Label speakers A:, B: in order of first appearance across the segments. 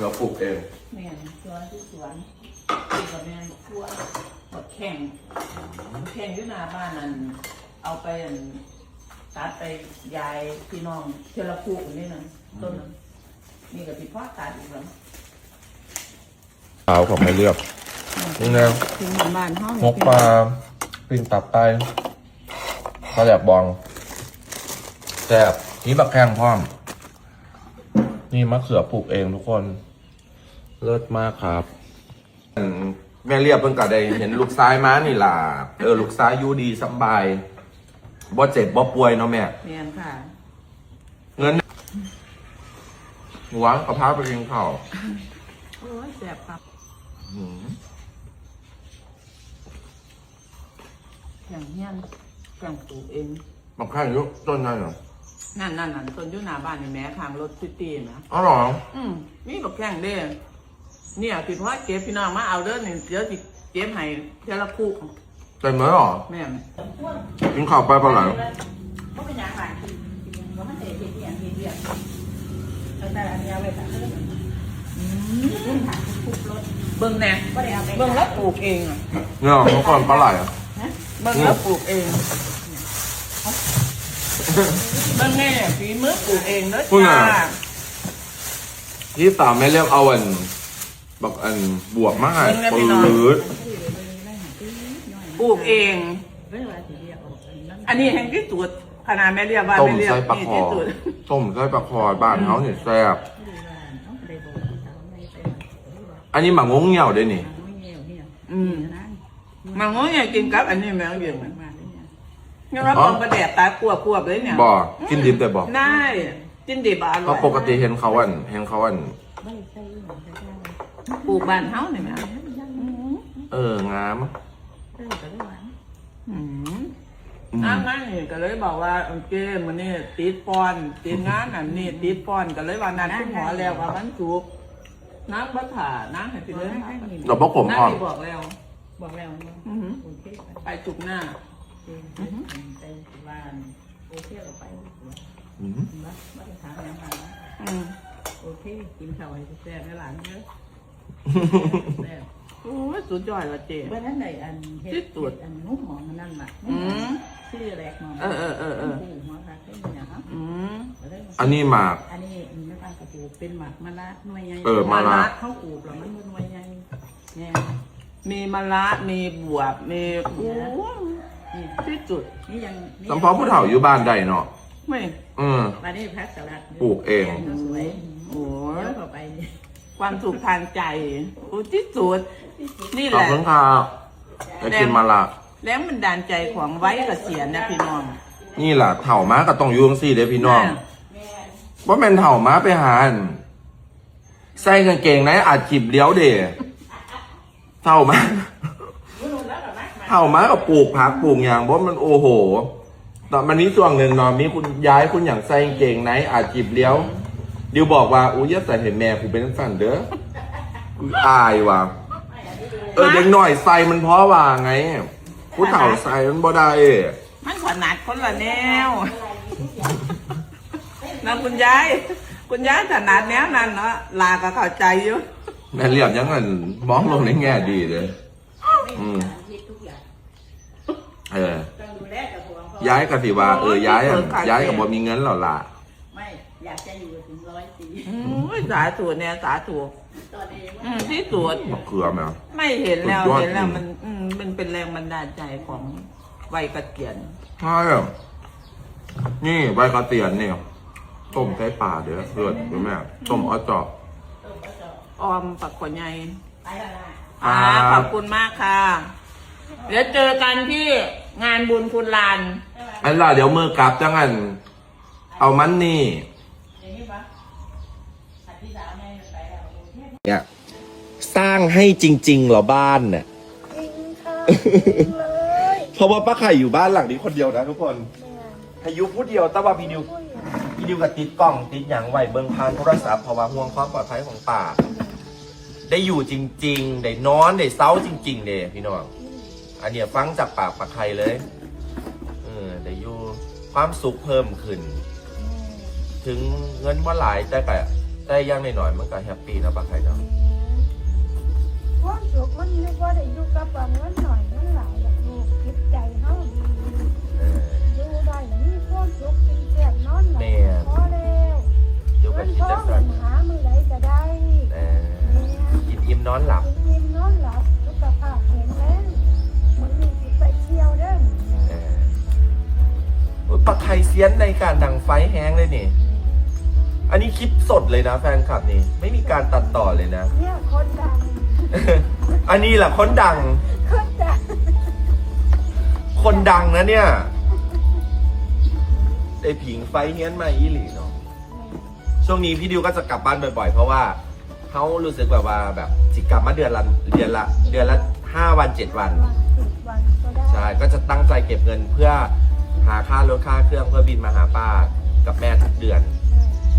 A: เราปลูกเอง
B: แม่นสวนที่สวนที่กับแม่นทั่วหมดแข่งแข่งอยู่หน้าบ้านนั่นเอาไปอั่นตัดไปยายพี่น้องเทละคู่นี่นั่นต้นนั้นนี่ก็ที่พ่อตัดอีกแล้ว
A: ขาวของไม่เลือกนี่นะ
B: ถึงบ้านเฮา
A: หกปลาปิ่งตับไตข้าวแหลบบองแซ่บนี่บักแข้งพร้อม นี่มะเขือปลูกเองทุกคน เลิศมากครับ แม่เรียบเพิ่งก็ได้เห็นลูกซ้ายม้านี่ล่ะ เออลูกซ้ายอยู่ดีสำบายบ่เจ็บบ่ป่วยเนาะแม่
B: แม่นค่ะ
A: เงินหวังกับพาไปกินข้าว
B: โอ้ยแซ่บครับ
A: อืม
B: แข่งเฮียนแข่งปลูกเอง
A: บักแข้งอยุต้นนั่นเหรอ
B: นั่นนั่นนั่นต้นอยู่หน้าบ้านนี่แม่ทางรถซิตี้นะ
A: อ๋อเหรอ
B: อืมมีบักแข่งเด้เนี่ยพี่พ่อเก็บพี่น้องมาเอาเด้อนี่เดี๋ยวสิเก็บให้เทละคู่
A: เต็มเลยเหรอ
B: แม่น
A: กินข้าวไปเปล่าไหร่
C: ก็เป็นอย่างไรว่ามันเสียเสียเสียเสียเสียเอาแต่อันนี้เอาไว้แต่เรื่องเรื่องผ่านทุกรถ
B: เบิ่งแน่
C: ก็ได้เอาไป
B: เบิ่งแล้วปลูกเองอะ
A: เนี่ยเมื่อก่อนปลาไหลอะ
B: เบิ่งแล้วปลูกเอง เบิ่งแน่ฝีมือปลูกเองเด้อ
A: พูดไง
B: จ้า
A: ที่สามไม่เรียกเอาอันบักอันบวกมากปืด
B: ปลูกเอง
C: เรื่องอะไรสีเดียวออกนั่น
B: อันนี้แห่งที่สุดขนาดแม่เรียกว่า
A: ต้ม
B: แม่เรียก
A: ไส้ปลา
B: นี่
A: คอ
B: ที่สุด
A: ต้มไส้ปลาคอบ้านเขาเนี่ยแซ่บ
C: ไม่ได้ว่าเขาไม่ได้บอกเขาไม่ได้
A: อันนี้หมักงงเหี่ยวด้วยนี่
C: ไม่เงี้ยวเนี่ย
B: อืม
C: นั่น
B: มันงอเนี่ยกินกับอันนี้แม่งเบียง
C: มาเลยเนี่ย
B: งั้นว่าปองกระแดดตาควบควบเลยเนี่ย
A: บ่กินดิบแต่บ่
B: ได้กินดิบอะอร่
A: เพราะ
B: อย
A: ปกติเห็นเขาอันเห็นเขาอัน
C: ไม่ใช่หรอกใช่ไหม
B: ปลูกบ้านเฮานี่แม่
A: เอองาม
C: เรื่องแต่เรื่อง
B: อืม
A: อืม
B: อ้างงั้นนี่ก็เลยบอกว่าโอเคมันนี่ติดปอนติดงานอันนี้ติดปอนก็เลยว่านัดคุณหมอแล้วว่าวันศุกร์น้ำบัตาน้ำให้ไปเลย
A: เราพวกผม
B: น้ำ
A: อ่อน
B: ที่บอกแล้ว
C: บอกแล้ว
B: อือหือ
C: โอเค
B: ไปจุกหน้า
C: ไปไปบ้าน โอเคเราไป
A: อืม
C: บ้านบ้านทางยังไง
B: อืม
C: โอเค กินข้าวให้แซ่บในหลานเยอะแซ่บ
B: โอ้ยสุดยอดละเจ๊
C: เมื่อนั้นในอันเฮ็ดอันนุ่มหอมนั่นน่ะ
B: อืม
C: ชื่อแรกหอม
B: เออเออเออเออ
C: ผู้หัวค่ะเป็นอย่างนั้น
B: อืม
A: อันนี้หมาก
C: อันนี้ไม่ต้องกระปูเป็นหมักมะระหน่วยใหญ่
A: เออมะระ
C: เข้าปูแล้วมันหน่วยใหญ่เนี่ย
B: มีมะระมีบวบมีโอ้
C: นี่
B: ที่จุด
C: นี่ยัง
A: สำเพาผู้เฒ่าอยู่บ้านใดเนาะ
B: ไม่
A: อืม
C: มาได้พักสลัด
A: ปลูกเอง
C: สวย
B: โอ้ย
C: เดี๋ยวเข้าไปนี่
B: ความสุขทางใจโอ้ที่สุด นี่แห
A: ขอบ
B: ละ
A: คุณค่ะจะกินมาละ
B: แรงบันดาลใจของไว้เกษียณนะพี่น้อง
A: นี่ล่ะเถ่าม้าก็ต้องอยุ่จังซี่เด้อพี่น้อง ว่าเป็นเถ่าม้าไปหาอันใส่กางเกงในอาจจิบเลี้ยวเด้เถ่าม้า เถ่าม้าก็ปลูกผักปลูกอย่างเพราะมันโอ้โห ตอนมันนี้ช่วงหนึ่งเนอนมีคุณย้ายคุณอย่างใส่กางเกงในอาจจิบเลี้ยว ดิวบอกว่าอุ้ยอย่าใส่เห็นแม่กูเป็นสั่นเด้อกูอายว่ะ เออเด็กหน่อยใส่มันเพราะว่าไงผู้เฒ่าใส่มันบ่ได้
B: มันขนาดคนละแนวนะคุณยาย คุณยายถนัดแนวนั้นเนาะลาก็เข้าใจอยู่
A: แม่เรียบยังไงมองลงในแง่ดีเลย อืม
C: คิดทุกอย่าง
A: เออ
C: ต้องดูแลกับตัวเขา
A: ย้ายกับสิว่าเออย้ายอะย้ายกับบ่มีเงินหรอล่ะ
C: ไม่อยากจะอยู่ถึงร้อยปี
B: อืมสาธุเนี่ยสาธุ
C: ตอนเอง
B: อืมที่สุด
A: มะเขือแมว
B: ไม่เห็นแล้ว
A: สุดยอด
B: เห็นแล้ว
A: จริง
B: มันอืมมันเป็นแรงบันดาลใจของวัยเกษียณ
A: ใช่อะนี่ใบกระเตียนเนี่ยต้มไก่ป่าเด้อเพื่อนเดี๋ยวแม่ต้มอ้อจอบ
B: ออมปักขวใหญ่
C: ไปและล่ะ
B: อ่า
A: ครับ
B: ขอบคุณมากค่ะ เดี๋ยวเจอกันที่งานบุญคุณลาน
A: อันล่ะเดี๋ยวมือกลับจังอัน เอามันนี่
C: อย่างนี้ปะอาทิตย์สามแม่ไปแล้วโอเค
A: เนี่ยสร้างให้จริงๆเหรอบ้านเนี่ย
D: จริงค่ะ
A: เพราะว่าป้าไข่อยู่บ้านหลังนี้คนเดียวนะทุกคนพายุผู้เดียวแต่ว่าพี่ดิวพี่ดิวกับติดกล้องติดอย่างไหวเบิ่งผ่านโทรศัพท์เพราะว่าห่วงความปลอดภัยของป่า ได้อยู่จริง ๆ ได้นอนได้เศร้าจริง ๆเด้พี่น้องอันเนี้ยฟังจากปากป้าไข่เลยเออได้อยู่ความสุขเพิ่มขึ้น ถึงเงินว่าหลายแต่ก็แต่อยังหน่อยๆมันก็แฮปปี้นะปลาไข่เนาะ
D: ความสุขมันนึกว่าได้อยู่กับว่าเงินหน่อยเงินหลายอยากอยู่คิดใจเฮาดี
A: เออ
D: อยู่ได้มีความสุข
A: ซียนในการดังไฟแห้งเลยนี่ อันนี้คลิปสดเลยนะแฟนคลับนี่ ไม่มีการตัดต่อเลยนะ
D: เนี่ยคนดัง
A: อันนี้แหละคนดัง
D: คนดัง
A: คนดังนะเนี่ยได้ผิงไฟเฮี้ยนมาอีหลีเนาะช่วงนี้พี่ดิวก็จะกลับบ้านบ่อยๆ เพราะว่าเขารู้สึกแบบว่าแบบสิกลับมาเดือนละเดือนละ เดือนละห้าวันเจ็ดวัน
D: วันสิบวันก็ได้
A: ใช่ ก็จะตั้งใจเก็บเงินเพื่อ หาค่ารถค่าเครื่องเพื่อบินมาหาป้ากับแม่ทุกเดือน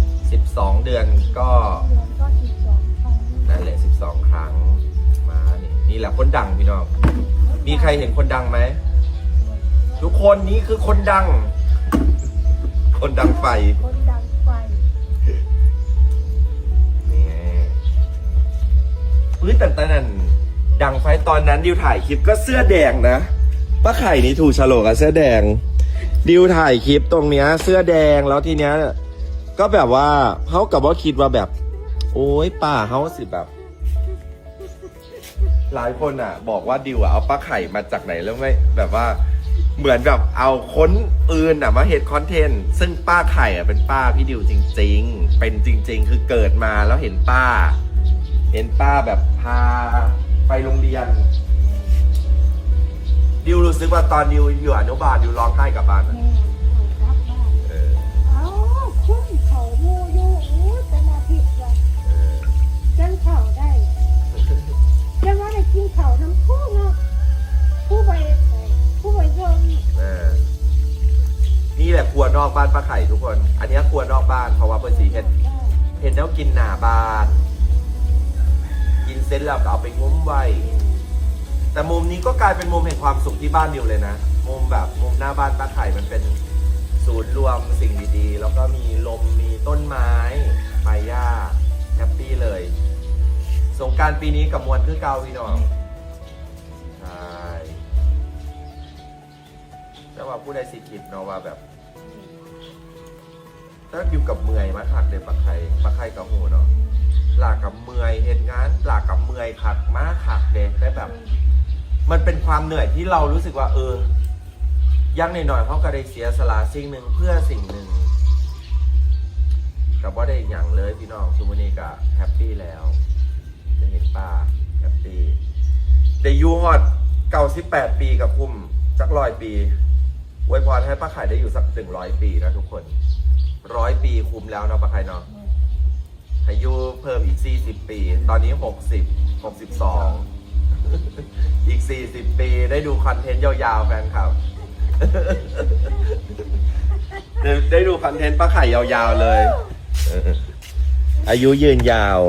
A: 12 เดือนก็
D: เดือนก็สิบสองครั้ง
A: นั่นแหละ 12 ครั้งมานี่นี่แหละคนดังพี่น้องมีใครเห็นคนดังไหมทุกคนนี้คือคนดัง คนดังไฟ
D: คนดังไฟ
A: นี่อุ้ยแต่ตอนนั้นดังไฟตอนนั้นดิวถ่ายคลิปก็เสื้อแดงนะป้าไข่นี่ถูกฉลกกับเสื้อแดง ดิวถ่ายคลิปตรงเนี้ย เสื้อแดงแล้วทีเนี้ย ก็แบบว่าเขากับว่าคิดว่าแบบ โอ้ยป่าเขาสิแบบ หลายคนอะ บอกว่าดิวอะเอาป้าไข่มาจากไหนแล้วไม่แบบว่า เหมือนแบบเอาค้นปืนอะมาเห็ดคอนเทนต์ซึ่งป้าไข่อะเป็นป้าพี่ดิวจริง ๆ เป็นจริง ๆ คือเกิดมาแล้วเห็นป้า เห็นป้าแบบพาไปโรงเรียน ดิวรู้สึกว่าตอนดิวอยู่อนุบาลดิวร้องไห้กลับบ้านอะ
D: แม่เอากลับบ้าน
A: เออ
D: เอาคุ้มเขาหมูอยู่อู้เป็นอาทิตย์วัน
A: เออ
D: จังเข่าได้จังว่าได้กินเข่าวน้ำผู้เนาะผู้ไปผู้ไปยง
A: เออนี่แหละครัวนอกบ้านป้าไข่ทุกคน อันเนี้ยครัวนอกบ้านเพราะว่าเพื่อนสีเห็ดเห็นแล้วกินหนาบาน กินเสร็จแล้วก็เอาไปงุ้มไว้ แต่มุมนี้ก็กลายเป็นมุมแห่งความสุขที่บ้านดิวเลยนะ มุมแบบมุมหน้าบ้านป้าไข่มันเป็นศูนย์รวมสิ่งดีๆ แล้วก็มีลมมีต้นไม้ใบหญ้าแฮปปี้เลย สงกรารปีนี้กับมวลคือเกาพี่น้องใช่แต่ว่าผู้ใดสิคิดเนาะว่าแบบถ้าอยู่กับเมื่อยมาคักเลยปลาไข่ปลาไข่กับหูเนาะหลากกับเมื่อยเหตุงานหลากกับเมื่อยคักมาคักเด็ได้แบบ มันเป็นความเหนื่อยที่เรารู้สึกว่าเออ ยังหน่อยๆเขาก็ได้เสียสละสิ่งหนึ่งเพื่อสิ่งหนึ่งกับว่าได้อย่างเลยพี่น้องซูมานีก็แฮปปี้แล้ว จะเห็นป้าแฮปปี้ได้อยูฮอดเก้าสิบแปดปีกับคุมสักร้อยปีอวยพรให้ป้าไข่ได้อยู่สักถึงร้อยปีนะทุกคนร้อยปีคุมแล้วเนาะปะใครเนาะอายุเพิ่มอีก40ปี ตอนนี้60 62อี ก 40 ปีได้ดูคอนเทนต์ยาวๆแฟนครับได้ได้ดูคอนเทนต์ป้าไข่ยาวๆเลยเอออายุยืนยาว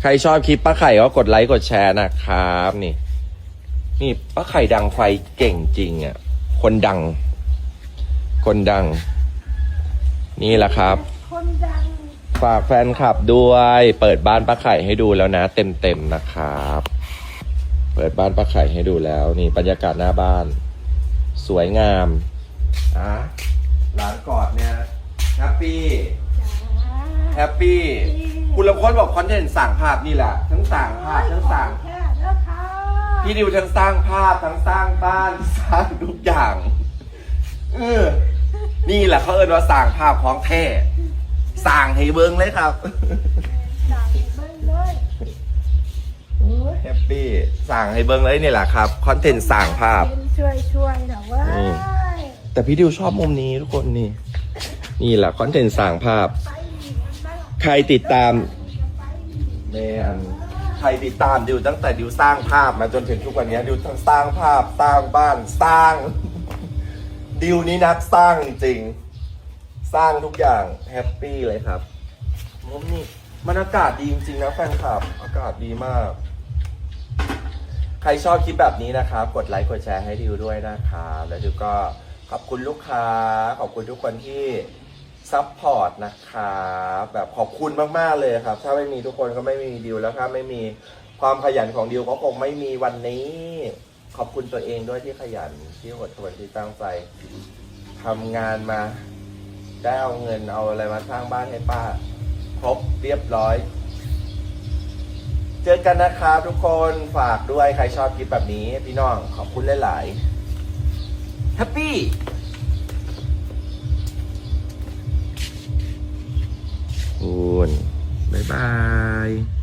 A: ใครชอบคลิปป้าไข่ก็กดไลค์กดแชร์นะครับนี่ นี่ป้าไข่ดังไฟเก่งจริงอะ คนดัง คนดัง นี่แหละครับ
D: คนดัง
A: ฝากแฟนคลับด้วย เปิดบ้านป้าไข่ให้ดูแล้วนะ เต็มๆนะครับเปิดบ้านป้าไข่ให้ดูแล้ว นี่บรรยากาศหน้าบ้าน สวยงามอะร้านกอดเนี่ยแฮปปี้
D: จ้า
A: แฮปปี้คุณลำค้นบอกคอนเทนต์สั่งภาพนี่แหละ ทั้งสั่งภาพทั้งสั่ง
D: แค่แล้วค่ะ
A: พี่ดิวทั้งสร้างภาพทั้งสร้างบ้านสร้างทุกอย่างเออนี่แหละเขาเอิ้นว่าสร้างภาพของแท้สร้างให้เบิ้งเลยครับ ปปี้สั่งให้เบิ้งเลยนี่แหละครับคอนเทนต์สั่งภาพ
D: เป็นช่วยช่วยๆนะเว้
A: อืม
D: ย
A: แต่พี่ดิวชอบมุมนี้ทุกคนนี่ นี่แหละคอนเทนต์สั่งภาพ
D: ไปอีกมันไม่หรอก
A: ใครติดตาม
D: ไปอีก
A: แมนใครติดตามดิวตั้งแต่ดิวสร้างภาพมาจนถึงทุกวันนี้ดิวทั้งสร้างภาพสร้างบ้านสร้าง ดิวนี้นักสร้างจริงๆสร้างทุกอย่างแฮปปี้เลยครับมุมนี้มันอากาศดีจริงๆนะแฟนคลับ อากาศดีมากใค รชอบคลิปแบบนี้นะครับ กดไลค์กดแชร์ให้ดิวด้วยนะครับแล้วดิวก็ขอบคุณลูกค้า ขอบคุณทุกคนที่ซัพพอร์ตนะครับแบบขอบคุณมากๆเลยครับ ถ้าไม่มีทุกคนก็ไม่มีดิวแล้วถ้าไม่มีความขยันของดิวก็คงไม่มีวันนี้ ขอบคุณตัวเองด้วยที่ขยันที่อดทนที่ตั้งใจทำงานมา ได้เอาเงินเอาอะไรมาสร้างบ้านให้ป้าครบเรียบร้อย เจอกันนะครับทุกคนฝากด้วยใครชอบคลิปแบบนี้ พี่น้องขอบคุณหลายๆแฮปปี้อุ่นบ๊ายบาย